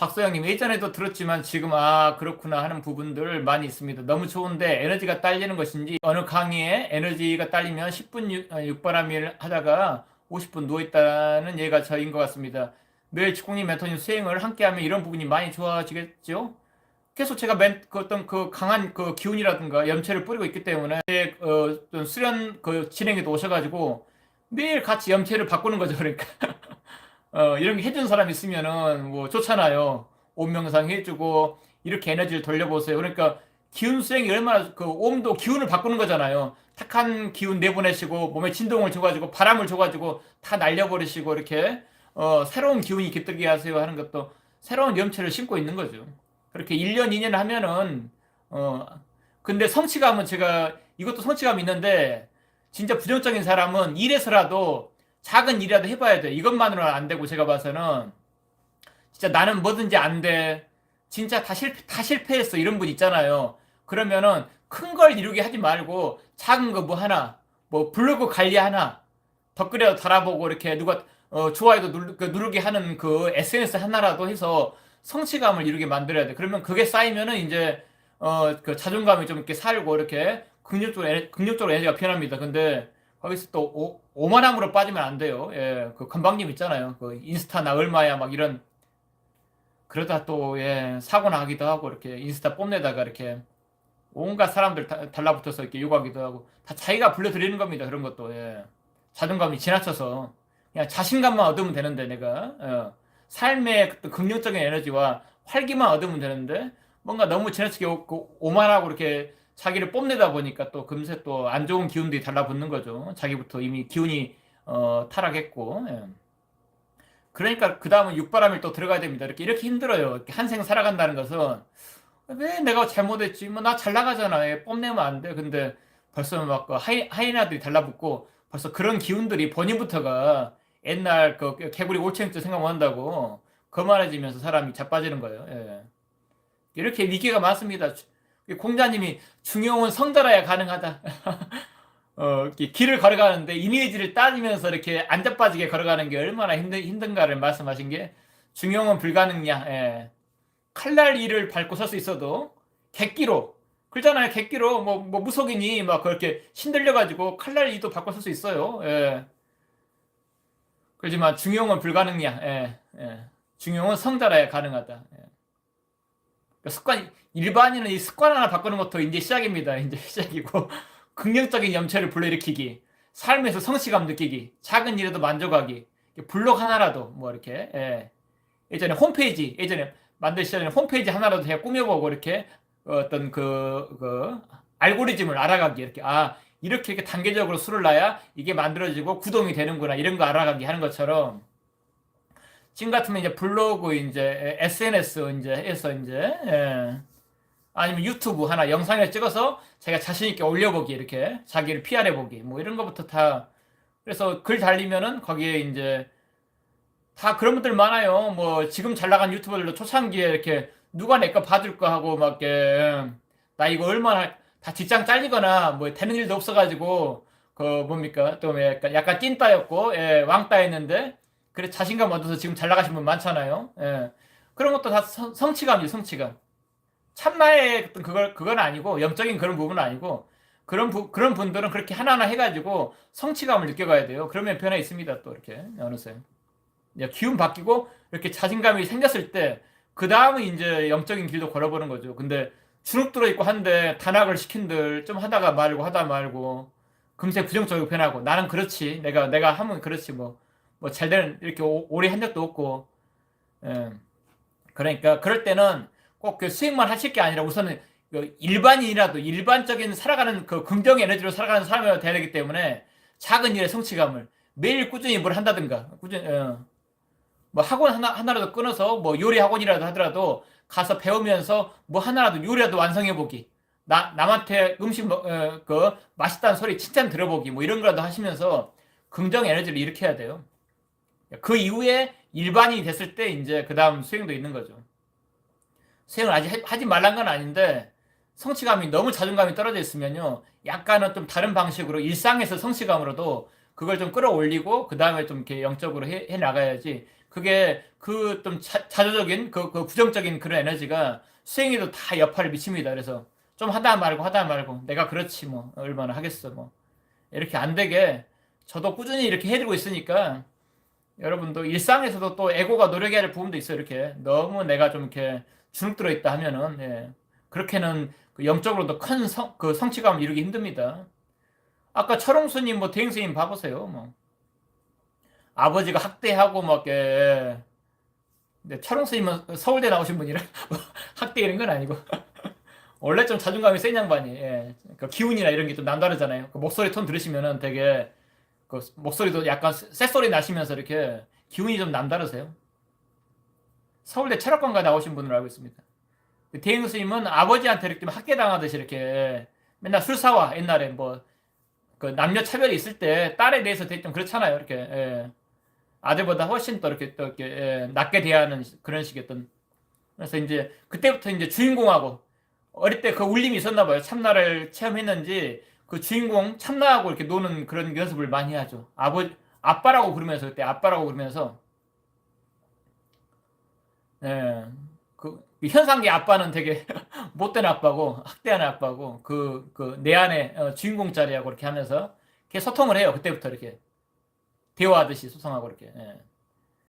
박소영님 예전에도 들었지만 지금 아 그렇구나 하는 부분들 많이 있습니다. 너무 좋은데 에너지가 딸리는 것인지 어느 강의에 에너지가 딸리면 10분 육, 아, 육바람일 하다가 50분 누워있다는 예가 저인 것 같습니다. 매일 직공님 멘토님 수행을 함께하면 이런 부분이 많이 좋아지겠죠? 계속 제가 멘, 그 어떤 그 강한 그 기운이라든가 염체를 뿌리고 있기 때문에 제, 어, 수련 그 진행에도 오셔가지고 매일 같이 염체를 바꾸는 거죠. 그러니까 어, 이런 게 해준 사람 있으면은 뭐 좋잖아요. 온명상 해주고 이렇게 에너지를 돌려보세요. 그러니까 기운 수행이 얼마나 그 옴도 기운을 바꾸는 거잖아요. 탁한 기운 내보내시고 몸에 진동을 줘가지고 바람을 줘가지고 다 날려버리시고 이렇게 어, 새로운 기운이 깃들게 하세요 하는 것도 새로운 염체를 심고 있는 거죠. 그렇게 1년, 2년 하면은 어 근데 성취감은 제가 이것도 성취감 있는데 진짜 부정적인 사람은 일에서라도 작은 일이라도 해봐야 돼. 이것만으로는 안 되고 제가 봐서는 진짜 나는 뭐든지 안 돼. 진짜 다 실패, 다 실패했어. 이런 분 있잖아요. 그러면은 큰 걸 이루게 하지 말고 작은 거 뭐 하나, 뭐 블로그 관리 하나, 댓글에도 달아보고 이렇게 누가 어, 좋아요도 누르, 그 누르게 하는 그 SNS 하나라도 해서 성취감을 이루게 만들어야 돼. 그러면 그게 쌓이면은 이제 어, 그 자존감이 좀 이렇게 살고 이렇게 긍정적으로, 에너- 긍정적으로 에너지가 변합니다. 근데 거기서 또 오, 오만함으로 빠지면 안 돼요. 예, 그 건방님 있잖아요. 그 인스타 나 얼마야 막 이런 그러다 또 예, 사고 나기도 하고 이렇게 인스타 뽐내다가 이렇게 온갖 사람들 다- 달라붙어서 이렇게 욕하기도 하고 다 자기가 불러들이는 겁니다. 그런 것도 예. 자존감이 지나쳐서 그냥 자신감만 얻으면 되는데 내가 어, 삶의 그 긍정적인 에너지와 활기만 얻으면 되는데 뭔가 너무 지나치게 오- 그 오만하고 이렇게 자기를 뽐내다 보니까 또 금세 또 안 좋은 기운들이 달라붙는 거죠. 자기부터 이미 기운이 어, 타락했고. 예. 그러니까 그 다음은 육바람일 또 들어가야 됩니다. 이렇게 이렇게 힘들어요. 이렇게 한생 살아간다는 것은 왜 내가 잘못했지? 뭐 나 잘 나가잖아. 왜 뽐내면 안 돼. 근데 벌써 막 그 하이, 하이나들이 달라붙고 벌써 그런 기운들이 본인부터가 옛날 그 개구리 올챙이도 생각한다고 거만해지면서 사람이 자빠지는 거예요. 예. 이렇게 위기가 많습니다. 공자님이 중용은 성달아야 가능하다. 어, 길을 걸어가는데 이미지를 따지면서 이렇게 안 자빠지게 걸어가는 게 얼마나 힘든, 힘든가를 말씀하신 게 중용은 불가능냐. 예. 칼날 이를 밟고 설 수 있어도 객기로 그러잖아요. 객기로 뭐, 뭐 무속인이 막 그렇게 신들려가지고 칼날 이도 바꿔 설수 있어요. 예. 그렇지만 중용은 불가능냐. 예. 예. 중용은 성달아야 가능하다. 예. 그러니까 습관 일반인은 이 습관 하나 바꾸는 것도 이제 시작입니다. 이제 시작이고. 긍정적인 염체를 불러일으키기, 삶에서 성취감 느끼기, 작은 일에도 만족하기, 블록 하나라도 뭐 이렇게 예. 예전에 홈페이지 예전에 만들기 전에 홈페이지 하나라도 제가 꾸며보고 이렇게 어떤 그, 그 알고리즘을 알아가기. 이렇게 아 이렇게 이렇게 단계적으로 수를 놔야 이게 만들어지고 구동이 되는구나. 이런 거 알아가기 하는 것처럼 지금 같으면 이제 블로그 이제 SNS 이제 해서 이제 예. 아니면 유튜브 하나 영상을 찍어서 제가 자신 있게 올려보기 이렇게 자기를 PR해 보기 뭐 이런 것부터 다 그래서 글 달리면은 거기에 이제 다 그런 분들 많아요. 뭐 지금 잘 나간 유튜버들도 초창기에 이렇게 누가 내 거 봐줄 거 하고 막 이렇게 나 이거 얼마나 다 직장 잘리거나 뭐 되는 일도 없어가지고 그 뭡니까 또 약간 약간 찐따였고 예, 왕따였는데 그래 자신감 얻어서 지금 잘 나가신 분 많잖아요. 예. 그런 것도 다 성, 성취감이죠 성취감. 참나의 어떤 그걸 그건 아니고 영적인 그런 부분은 아니고 그런 부, 그런 분들은 그렇게 하나하나 해가지고 성취감을 느껴가야 돼요. 그러면 변화 있습니다 또 이렇게 어느새. 이제 기운 바뀌고 이렇게 자신감이 생겼을 때 그 다음은 이제 영적인 길도 걸어보는 거죠. 근데 주눅 들어 있고 한데 단학을 시킨들 좀 하다가 말고 하다 말고 금세 부정적으로 변하고 나는 그렇지 내가 내가 하면 그렇지 뭐 뭐 잘 되는 이렇게 오- 오래 한 적도 없고 예. 그러니까 그럴 때는 꼭 그 수행만 하실 게 아니라 우선은 그 일반인이라도 일반적인 살아가는 그 긍정 에너지로 살아가는 사람이 돼야 되기 때문에 작은 일의 성취감을 매일 꾸준히 뭘 한다든가 꾸준히 어. 뭐 학원 하나 하나라도 끊어서 뭐 요리 학원이라도 하더라도 가서 배우면서 뭐 하나라도 요리라도 완성해 보기 나 남한테 음식 뭐, 어, 그 맛있다는 소리 칭찬 들어보기 뭐 이런 거라도 하시면서 긍정 에너지를 일으켜야 돼요. 그 이후에 일반인이 됐을 때 이제 그 다음 수행도 있는 거죠. 수행을 아직 하- 하지 말란 건 아닌데 성취감이 너무 자존감이 떨어져 있으면요. 약간은 좀 다른 방식으로 일상에서 성취감으로도 그걸 좀 끌어올리고 그 다음에 좀 이렇게 영적으로 해, 해 나가야지 그게 그 좀 자조적인 그, 그 부정적인 그런 에너지가 수행에도 다 여파를 미칩니다. 그래서 좀 하다 말고 하다 말고 내가 그렇지 뭐 얼마나 하겠어 뭐 이렇게 안 되게 저도 꾸준히 이렇게 해드리고 있으니까 여러분도 일상에서도 또 에고가 노력해야 할 부분도 있어요. 이렇게 너무 내가 좀 이렇게 주눅 들어 있다 하면은 예. 그렇게는 그 영적으로도 큰 성, 그 성취감을 이루기 힘듭니다. 아까 철옹스님 뭐 대행스님 봐보세요. 뭐 아버지가 학대하고 막 이렇게 근데 철옹스님은 서울대 나오신 분이라 학대 이런 건 아니고 원래 좀 자존감이 센 양반이 예. 그 기운이나 이런 게 좀 남다르잖아요. 그 목소리 톤 들으시면은 되게 그 목소리도 약간 쇳소리 나시면서 이렇게 기운이 좀 남다르세요. 서울대 철학관가 나오신 분으로 알고 있습니다. 그 대행 스님은 아버지한테 이렇게 학대 당하듯이 이렇게 맨날 술 사와 옛날에 뭐 그 남녀 차별이 있을 때 딸에 대해서 좀 그렇잖아요. 이렇게 예. 아들보다 훨씬 또 이렇게 또 이렇게 예, 낮게 대하는 그런 식이었던. 그래서 이제 그때부터 이제 주인공하고 어릴 때 그 울림이 있었나 봐요. 참나를 체험했는지 그 주인공 참나하고 이렇게 노는 그런 연습을 많이 하죠. 아버 아빠라고 부르면서 그때 아빠라고 부르면서 예. 그 현상계 아빠는 되게 못된 아빠고 학대하는 아빠고 그 그 내 안에 어, 주인공 자리하고 이렇게 하면서 이렇게 소통을 해요. 그때부터 이렇게 대화하듯이 소통하고 이렇게. 예.